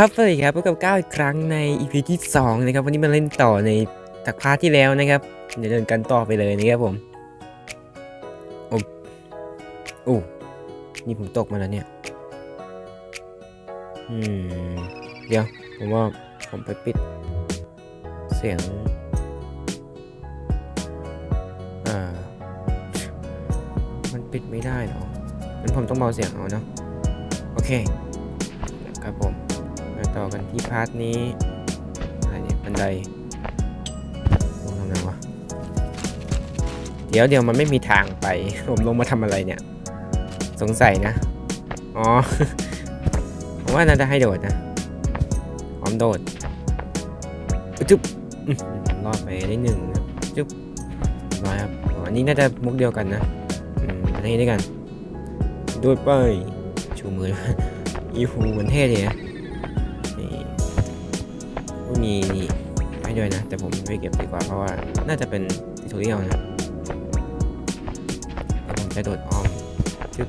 ครับสวัสดีครับพบกับก้าวอีกครั้งใน EP ที่ 2 นะครับ วันนี้มาเล่นต่อในจากพาร์ทที่แล้วนะครับ เดี๋ยวเดินกันต่อไปเลยนะครับผม โอ้โอ้นี่ผมตกมาแล้วเนี่ย อืม เดี๋ยว ผมว่าผมไปปิด เสียง อ่า มันปิดไม่ได้เหรองั้นผมต้องเบาเสียงเอาเนาะ โอเค ต่อกันที่พาร์ทนี้อะไรเนี่ยบันไดลงทำไงวะเดี๋ยวเดี๋ยวมันไม่มีทางไป ผมลงมาทำอะไรเนี่ย สงสัยนะ อ๋อ ผมว่าน่าจะให้โดดนะพร้อมโดดจุ๊บรอดไปได้หนึ่งนะจุ๊บร้อยครับอันนี้น่าจะมุกเดียวกันนะอืมมาที่ด้วยกัน โดดไป ชูมืออีหูเหมือนเท่เลยนะ มีนี่ให้ด้วยนะ แต่ผมไม่เก็บดีกว่าเพราะว่าน่าจะเป็นทิทูเรียลนะแต่ผมจะโดดอ้อมชึบ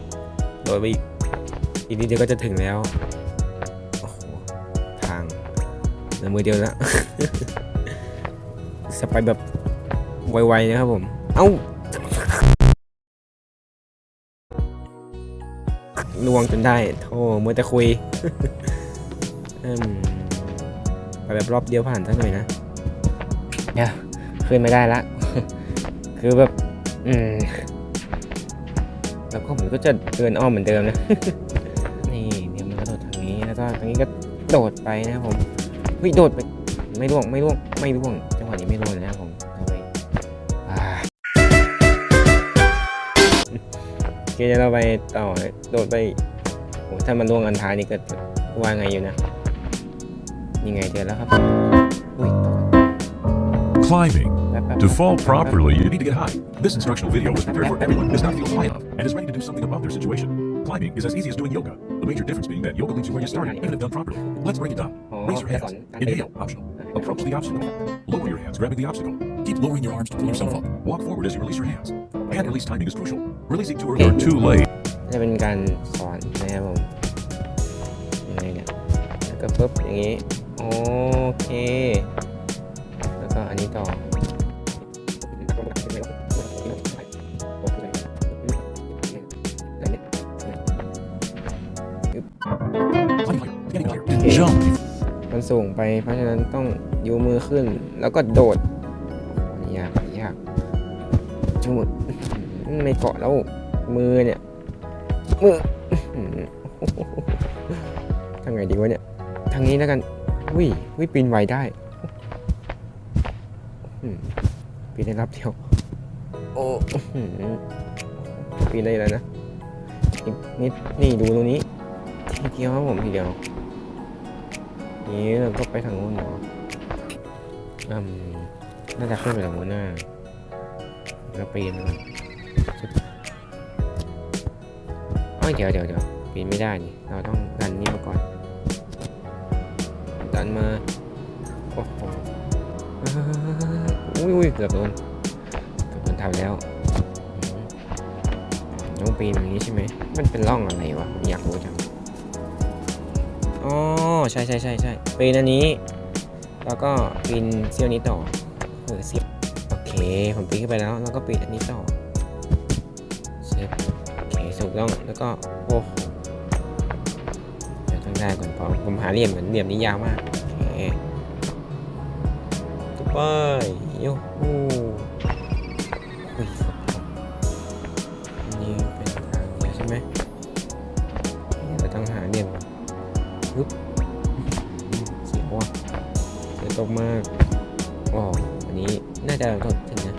โดดไปอีกอีนิดเดียวก็จะถึงแล้วโอ้โหทางเหลือมือเดียวแล้วสไปแบบไวๆนะครับผม เอ้าลวงจนได้ โธ่มัวแต่คุยอืม ไปแบบรอบเดียวผ่านสักหน่อยนะเนี่ยขึ้นไม่ได้ละ คือแบบ อืม แล้วก็ผมก็จะเดินอ้อมเหมือนเดิมนะ นี่เดี๋ยวมันก็โดดทางนี้ แล้วก็ทางนี้ก็โดดไปนะครับผมเฮ้ยโดดไป ไม่ร่วง ไม่ร่วง ไม่ร่วง จังหวะนี้ไม่ร่วงเลยนะครับผมเอาไปอ่าโอเคเดี๋ยวเราไปต่อ โดดไปโอ้ถ้ามันร่วงอันท้ายนี่ก็ว่าไงอยู่นะ นี่ไงเจอแล้วครับ อุ้ยตก Climbing. แป๊บๆ To fall properly, you need to get high. This instructional video was prepared for everyone who does not feel high enough and is ready to do something about their situation. Climbing is as easy as doing yoga. The major difference being that yoga leads you where you started, even if done properly. Let's break it down. อ๋อ Raise your แค่ hands. สอนการเต้น Inhale, optional. Approach the obstacle. Lower your hands, grabbing the obstacle. Keep lowering your arms to pull yourself up. Walk forward as you release your hands. Hand release timing is crucial. Releasing too early or too late. จะเป็นการสอนนะครับผมยังไงเนี่ยแล้วก็ปุ๊บอย่างนี้ โอเค แล้วก็อันนี้ต่อ Climbing higher. Getting higher. Jump. มันสูงไปเพราะฉะนั้นต้องยูมือขึ้น แล้วก็โดดอันนี้ยากอันนี้ยากจุดไม่เกาะแล้ว มือเนี่ย มืออื้อหือทางไงดีวะเนี่ย ทางนี้แล้วกัน วิวิปีนไหวได้ปีนได้รับเดียว โอ้อื้อหือปีนได้แล้วนะอีกนิดนี่ดูตรงนี้ทีเดียวครับผมทีเดียวนี้เราก็ไปทางโน้นเหรออืมน่าจะขึ้นไปทางโน้นน้าแล้วปีนไปก่อนชึบอ้าเดี๋ยวเดี๋ยวเดี๋ยวปีนไม่ได้นี่เราต้องดันนี่มาก่อน มา โอ้โหอุ้ยอุ้ยเกือบโดนเกือบโดนทับแล้วต้องปีนแบบนี้ใช่ไหม มันเป็นร่องอะไรวะ อยากรู้จัง อ๋อ ใช่ใช่ใช่ใช่ปีนอันนี้ แล้วก็ปีนเซี่ยวนี้ต่อ เออเสียโอเค ผมปีนขึ้นไปแล้ว แล้วก็ปีนอันนี้ต่อเสียโอเคถูกต้อง แล้วก็โอ้โหเดี๋ยวต้องได้ก่อนเพอผมหาเหลี่ยมเหมือนเหลี่ยมนี้ยาวมาก โอเคตุ๊บไปโยฮูอุ้ยนนี้เป็นทางเดียวใช่ไหมเดี๋ยวเราต้องหาเหลี่ยมปึ๊บเสียวอะเสียตกมากอ๋ออันนี้น่าจะกดถึงนะ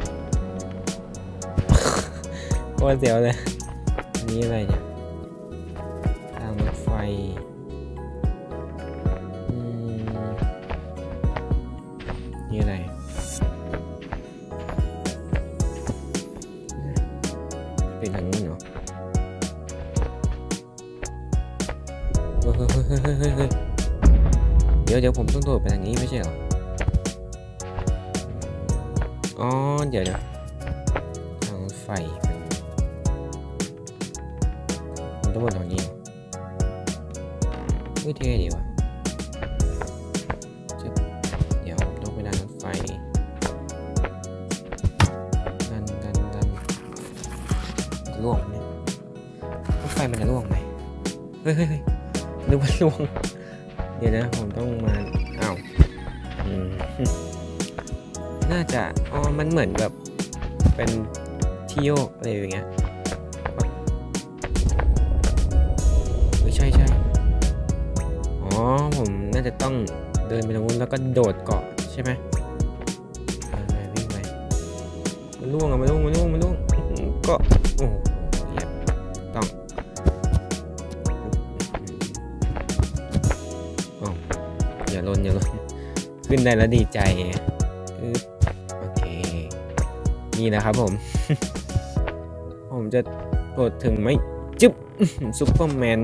โคตรเสียวเลยอันนี้อะไรเนี่ย เฮ้ยเฮ้ยเดี๋ยวเดี๋ยวผมต้องโดดไปทางนี้ไม่ใช่เหรอ อ๋อ เดี๋ยวเดี๋ยวทางไฟมันมต้องบนทางนี้เฮ้ยเท่ดีว่ะเดี๋ยวผมต้องไปด้านรถไฟดันดันดันร่วงรถไฟมันจะล่วงไหมเฮ้ยเฮ้ย นึกว่าล่วง เดี๋ยวนะ ผมต้องมาอ้าวอืมน่าจะ อ๋อ มันเหมือนแบบ เป็นที่โยกอะไรอย่างเงี้ยเออใช่ใช่อ๋อ ผมน่าจะต้องเดินไปตรงนู้นแล้วก็โดดเกาะใช่ไหมไปไปวิ่งไปมันล่วงอะมันล่วงมันล่วงมันล่วงอื้อหือเก็โอ้ ขึ้นได้แล้วดีใจโอเค นี่นะครับผม ผมจะโดดถึงไหมจึ๊บซุปเปอร์แมน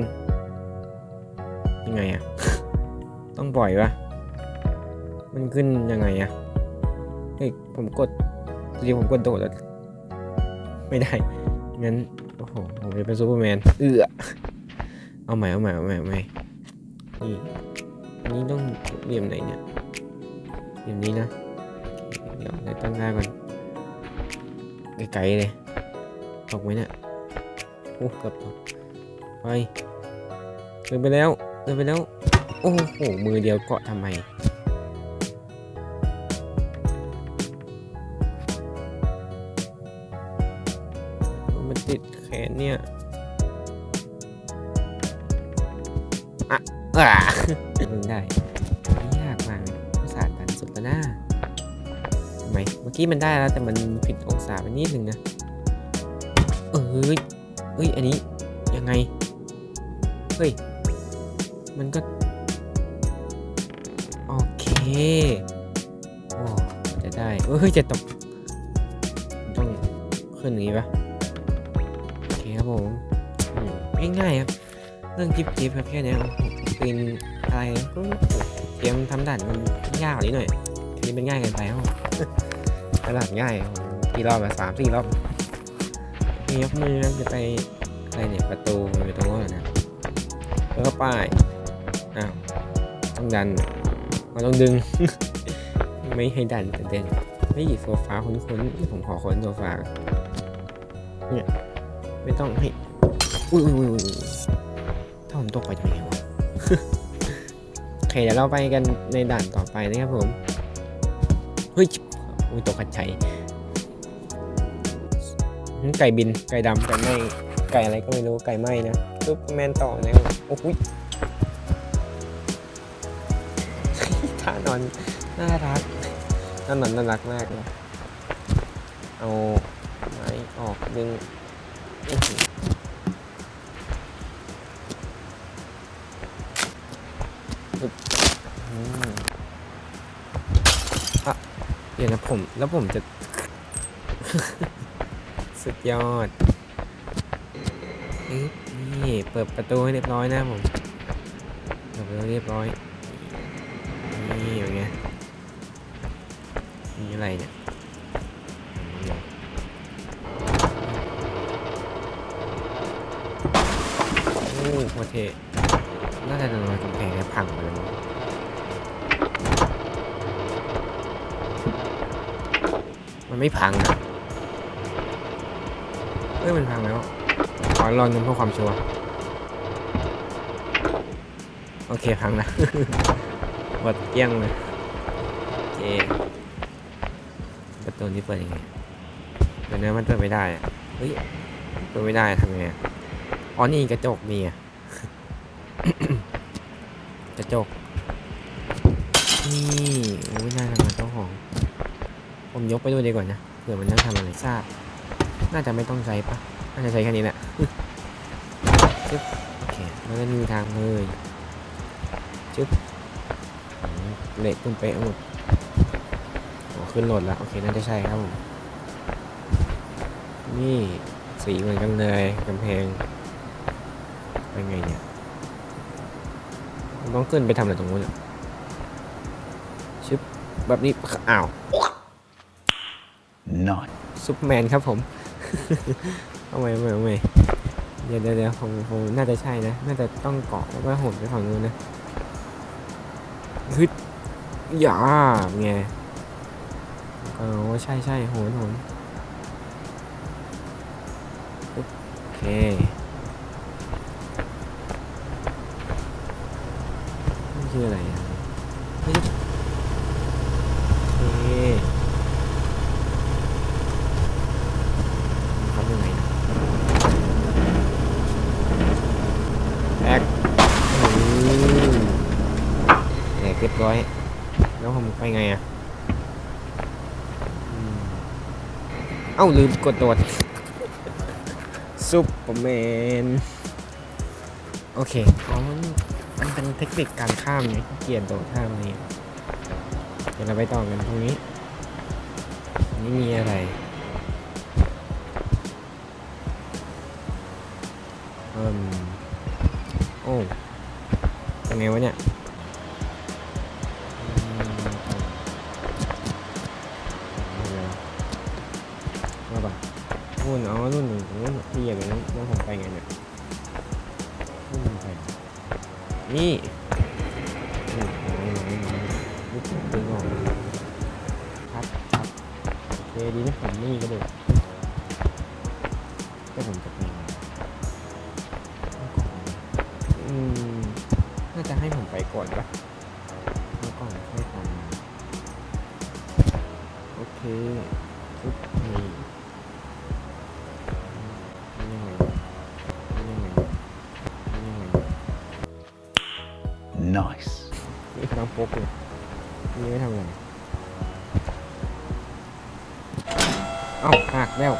ยังไงอะต้องปล่อยวะมันขึ้นยังไงอะเฮ้ยผมกดจริงผมกดโดดแล้วไม่ได้งั้นโอ้โหผมจะเป็นซูเปอร์แมนเอือเอาใหม่เอาใหม่เอาใหม่เอาใหม่นี่นี้ต้องเหลี่ยมไหนเนี่ย เหลี่ยมนี้นะเดี๋ยวในตั้งค่าก่อนไกลๆเลยตกไหมเนี่ยโอ้เกือบตกไปเดินไปแล้วเดินไปแล้ว โอ้โหมือเดียวเกาะทำไมมันติดแขนเนี่ยอะอะมึงได้ กี้มันได้แล้ว แต่มันผิดองศาไปนิดนึงนะเอ้ยเอ้ย อันนี้ยังไง เฮ้ย มันก็ โอเค โอ้จะได้เอ้ย จะตก ต้องขึ้นอย่างนี้ปะโอเคครับผมมง่ายๆครับ เรื่องจิ๊บจิ๊บครับแค่นี้ปีนอะไรก็เตรียมทำด่านมันยากกว่านี้หน่อยทีนี้มันง่ายเกินไปครับ ผมตลาดง่ายกี่รอบมาสามสี่รอบนี่ยกมือจะไปอะไรเนี่ยประตูมันอยู่ตรงนู้นนะแล้วก็ป้ายอ้าวต้องดันมันต้องดึง ไม่ให้ดันแต่เด่นไม่หยิบโซฟาคุ้นๆผมขอค้นโซฟาเนี่ยไม่ต้องให้อุ้ยอุ้ยอุ้ยอุ้ยถ้าผมตกไปจะเป็นไงวะโอเคเดี๋ยวเราไปกันในด่านต่อไปนะครับผม เฮ้ย อุ้ยตกขัดใจไก่บิน ไก่ดำไก่ไหมไก่อะไรก็ไม่รู้ ไก่ไหมนะซุปแมนต่อนะครับโอ้โหยท่านอน น่ารักน่านอนน่ารักมากเลยเอาไม้ออกดึง ผมแล้วผมจะ สุดยอดนี่เปิดประตูให้เรียบร้อยนะผมเปิดประตูเรียบร้อย นี่อย่างเงี้ยนี่อะไรเนี่ยโอ้โหเทน่าจะโดนกำแพงแล้วพังไปแล้ว มันไม่พังอะเอ้ยมันพังแล้ว ขอรอนึงเพื่อความชัวร์ โอเคพังนะหมดเกลี้ยงเลยโอเคประตูนี้เปิดยังไงเดี๋ยวนะมันเปิดไม่ได้อะเฮ้ยเปิดไม่ได้ทำไงอะอ๋อนี่กระจกมีอะกระจก นี่ โอ้ยน่าทำงานเจ้าของ ผมยกไปด้วยดีกว่านะเผื่อมันต้องทำอะไรทราบ น่าจะไม่ต้องใช้ปะน่าจะใช้แค่นี้แหละจึ๊บโอเคแล้วก็มีทางเลยจึ๊บเละตุ้มเป๊ะหมดโอ้ขึ้นโหลดแล้ว โอเค น่าจะใช่ครับผม นี่สีเหมือนกันเลยกำแพงเป็นไงเนี่ยต้องขึ้นไปทำอะไรตรงนู้นอะชึบแบบนี้อ้าว Not. ซุปแมนครับผม เอาไว้เอาไว้เอาไว้เดี๋ยวเดี๋ยวเดี๋ยวผมผมน่าจะใช่นะ น่าจะต้องเกาะแล้วก็โหนไปฝั่งนู้นนะฮึดอย่าไงอ๋อใช่ใช่โหนโหนปึ๊บเคนี่คืออะไรอะเฮ้ยโอเคทำยังไงนะ แอกอืมเรียบร้อย แล้วผมไปไงอะเอ้าลืมกดโดดซุปเปอร์แมน โอเคอ๋อมันมันเป็นเทคนิคการข้ามไงที่เกียนโดดข้ามนี่ เดี๋ยวเราไปต่อกันตรงนี้ นี่มีอะไรอิ่ม อ้ยังไงวะเนี่ยอืมเอาเอาเอาป่ะนู่นอ๋อนู่นหนึ่งนู่นที่เหยียบอย่างนั้นแล้วผมไปไงเนี่ยนู่นไปนี่นี่นี่นี่นี่นี่ดึงออกครับครับโอเคดีนะผมไม่มีกระดูกก็ผมจะไปไมน่าจะให้ผมไปก่อนปะแล้วก่อนค่อยตามมาโอเคปุ๊บนี่นี่ยังไงนี่ยังไงนี่ยังไง Nice. นี่กำลังปกเลยนี่ไม่ทำอะไรเอ้าหักแล้ว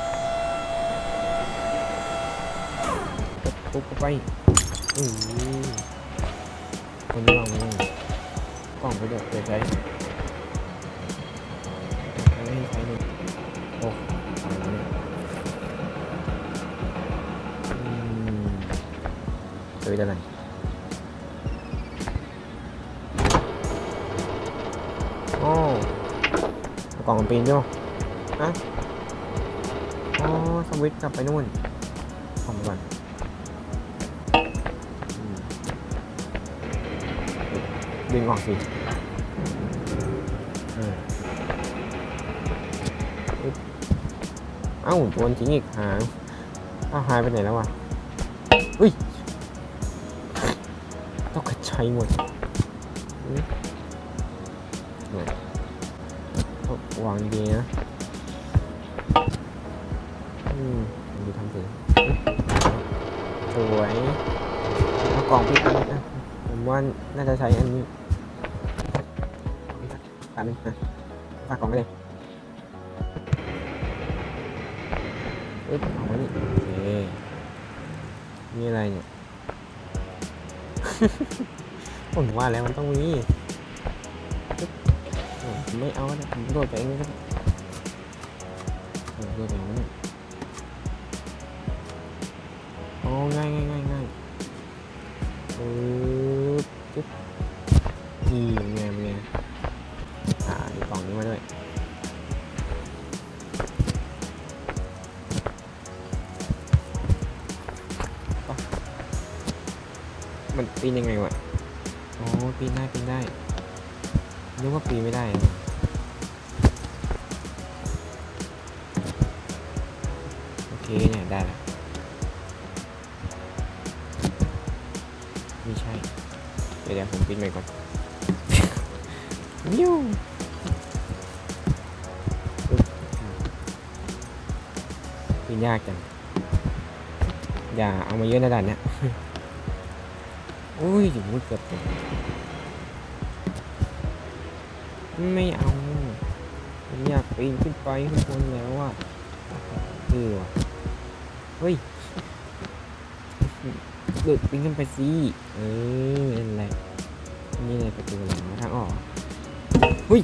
ปุ๊บปุ๊บไป อือคนนี้วางไว้ยกล่องไปด้วยเดี๋ยวใช้ไม่ให้ใช้เลยโอ้ยแล้วเนี่ยอืมซื้อได้ไหนโอ้เอกล่องปีนใช่ไหมอะอ๋อสวิตช์กลับไปนู่น ดึงออกสิเอ้าโดนทิ้งอีกหางอ้าวหายไปไหนแล้ววะ อุ้ยต้องกระชัยหมดวางดีนะอืมดูทำถึงสวยเอากล่องพี่กันนะผมว่าน่าจะใช้อันนี้ นนี้นะฝากกล่องไปเลยอึ๊บเอาไว้นี่โอเคนี่อะไรเนี่ย ผมว่าแล้วมันต้องมีโอ้ผมไม่เอานะผมโดดไปเองก็ได้โอ้โดดไปเองนี้โอ้ง่ายง่ายง่ายง่าย นึกว่าปีนไม่ได้นะโอเคเนี่ยได้แล้วไม่ใช่ เดี๋ยวเดี๋ยวผมปีนไปก่อนวิวปึ๊บปีนยากจังอย่าเอามาเยอะนะด่านเนี้ยอุ้ยถึงมุดเกือบตก ไม่เอาผมอยากปีนขึ้นไปข้างบนแล้วอะเออว่ะเฮ้ยเดือดปีนขึ้นไปสิเออนั่นแหละนี่เลยประตูหลังทางออกเฮ้ย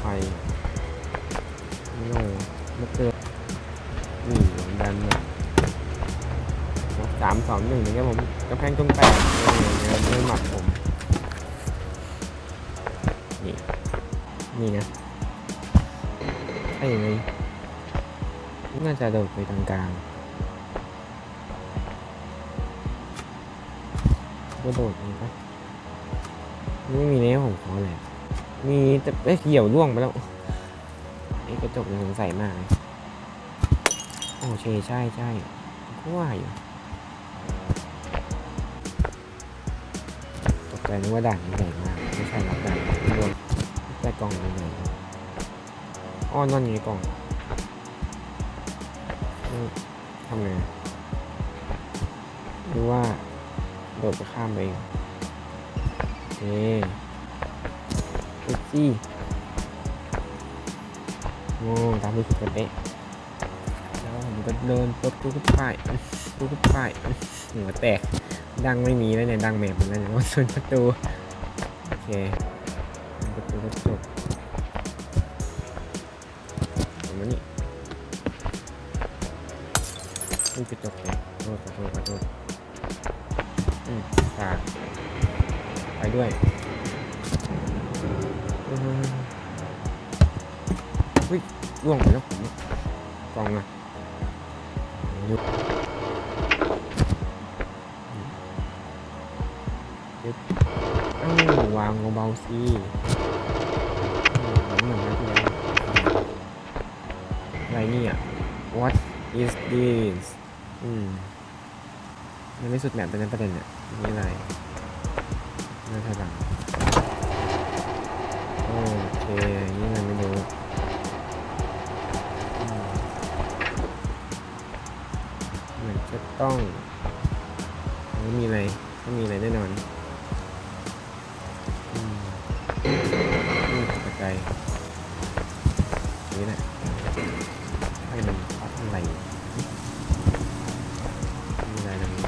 ไฟเไฟโน่มาเตือนนี่ผมดันเนี่ยสามสองหนึ่งนะครับผมกระแพงตรงแตกเนี่ยเนหมัดผม นี่ นี่นะไอ้เลยน่าจะโดดไปทางกลางกระโดดนี่ปะไม่มีเนื้อผมขอเลย มีแต่เอ้ยเหี่ยวร่วงไปแล้วไอ้กระจกเนี่ยสงสัยมากเลยโอเคใช่ใช่ก็ว่าอยู่ตกใจนึกว่าด่านนี้ใหญ่มากไม่ใช่รับด่านรวมได้กล่องใหญ่ๆอ้อนนั่นไงกล่องทำไงหรือว่า โดดไปข้ามไปเองเอ๊ะเอ็กซี่โง่ตามที่ถูกเป๊ะแล้วผมก็เดินปุ๊บปุ๊บไปปุ๊บไปหัวแตกดังไม่มีแล้วเนี่ยดังแมพหมแล้วเนี่ยว่าส่วนประตูโอเคประตูก็จบเห็นไหมนี่นี่กระจกเลยโทษขอโทษขอโทษอืมตากไปด้วย อืมเฮ้ยล่วงไปแล้วผมกองอะยุบเอ้าวางเบาๆสิเหมือนเหมือนนะพี่อะไรนี่ย what is this อืมมันไม่สุดแบบเป็นนั้ประเด็นเนี่ยนี่อะไรน่าจะหลัง ต้องไม่มีอะไรไม่มีอะไรแน่นอนอืมอืมตกใจนี่แหละให้มันอะไรมีอะไรตรงนี้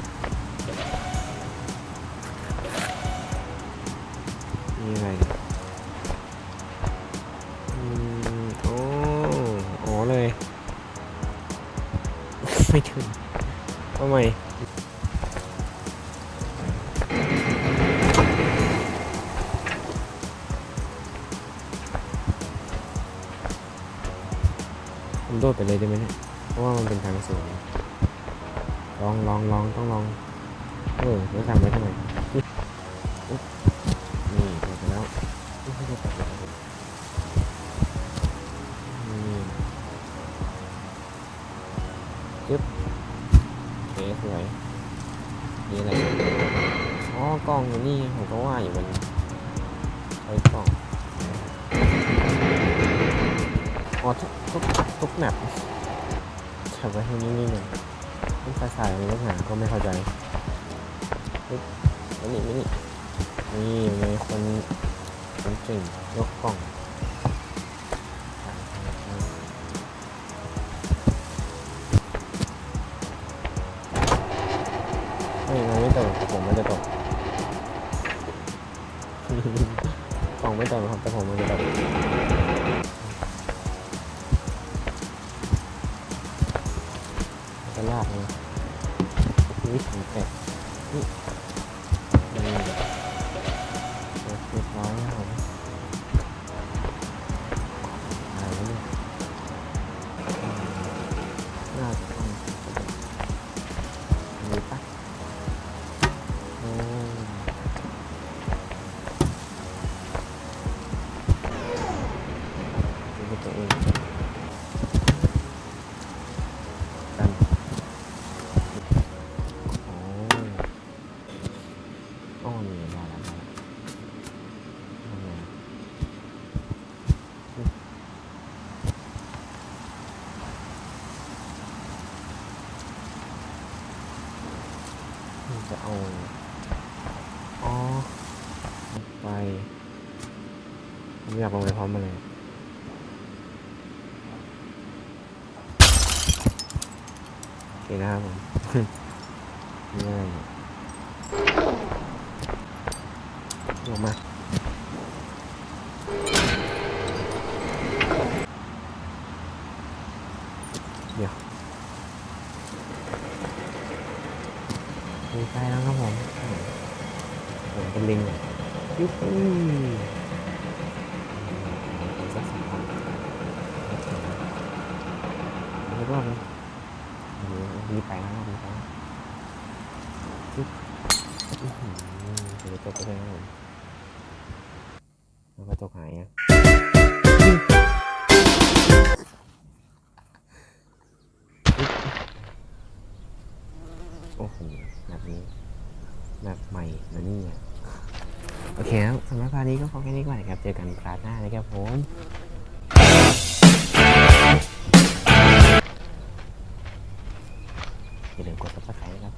มีอะไรอืมโอ้อ๋อเลยไม่ถึง ทำไมผมโดดไปเลยได้ไหมเนี่ย เพราะว่ามันเป็นทางสูงลองลองลองต้องลอง เออแล้วทำไว้ทำไม อ๋อทุกทุกทุกแมปจับไว้ให้นิ่งๆหน่อยทุกภาษาในลักษณะก็ไม่เข้าใจนี่ไม่นี่นี่มีคนคนเก่งยกกล่องไม่มันไม่ตกแต่ผมไมันจะตกกล่องไม่ตกครับแต่ผมมันจะตก จะเอา อ๋อ ไปผมอยากลงไปพร้อมมาเลยโอเคนะครับผมง่าย ไปนะดีไปนะปึ๊บอื้อหือเดะจบไปแล้วมแล้วก็จบหายอะโอ้โหแบบนี้แบบใหม่นะนี่โอเคครับสำหรับพาร์ทนี้ก็ขอแค่นี้ก่อนครับ เจอกันพาร์ทหน้านะครับผม อย่าลืมกด subscribe นะครับ